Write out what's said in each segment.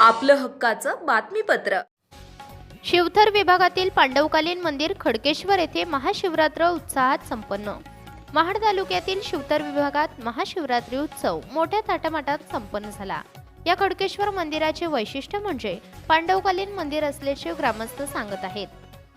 आपलं हक्काचं बातमीपत्र. शिवथर विभागातील पांडवकालीन मंदिर खडकेश्वर येथे महाशिवरात्र उत्साहात संपन्न. महाड तालुक्यातील शिवथर विभागात महाशिवरात्री उत्सव मोठ्या थाटामाटात संपन्न झाला. या खडकेश्वर मंदिराचे वैशिष्ट्य म्हणजे पांडवकालीन मंदिर असल्याचे ग्रामस्थ सांगत आहेत.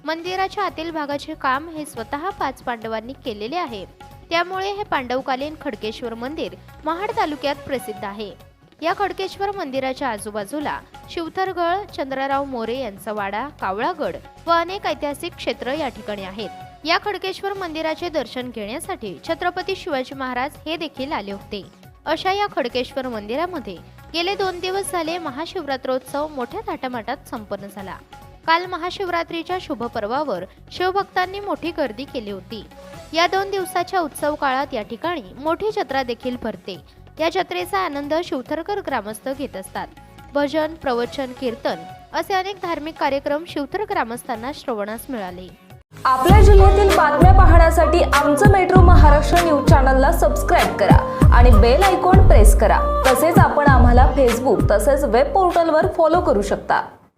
मंदिराच्या आतील भागाचे काम हे स्वतः पाच पांडवांनी केलेले आहे. त्यामुळे हे पांडवकालीन खडकेश्वर मंदिर महाड तालुक्यात प्रसिद्ध आहे. या खडकेश्वर मंदिराच्या आजूबाजूला शिवथरगळ चंद्रराव मोरे यांचा वाडा कावळागड व अनेक ऐतिहासिक क्षेत्र या ठिकाणी आहेत. या खडकेश्वर मंदिराचे दर्शन घेण्यासाठी छत्रपती शिवाजी महाराज हे देखील आले होते. अशा या खडकेश्वर मंदिरामध्ये गेले दोन दिवस झाले महाशिवरात्रोत्सव मोठ्या थाटामाटात संपन्न झाला. काल महाशिवरात्रीच्या शुभ पर्वावर शिवभक्तांनी मोठी गर्दी केली होती. या दोन दिवसाच्या उत्सव काळात या ठिकाणी मोठी जत्रा देखील भरते. या जत्रेचा आनंद शिवथरकर ग्रामस्थ घेत असतात. भजन प्रवचन कीर्तन असे अनेक धार्मिक कार्यक्रम शिवथर ग्रामस्थांना श्रवणास मिळाले. आपल्या जिल्ह्यातील बातम्या पाहण्यासाठी आमचं मेट्रो महाराष्ट्र न्यूज चॅनलला सबस्क्राईब करा आणि बेल आयकॉन प्रेस करा. तसेच आपण आम्हाला फेसबुक तसेच वेब पोर्टलवर फॉलो करू शकता.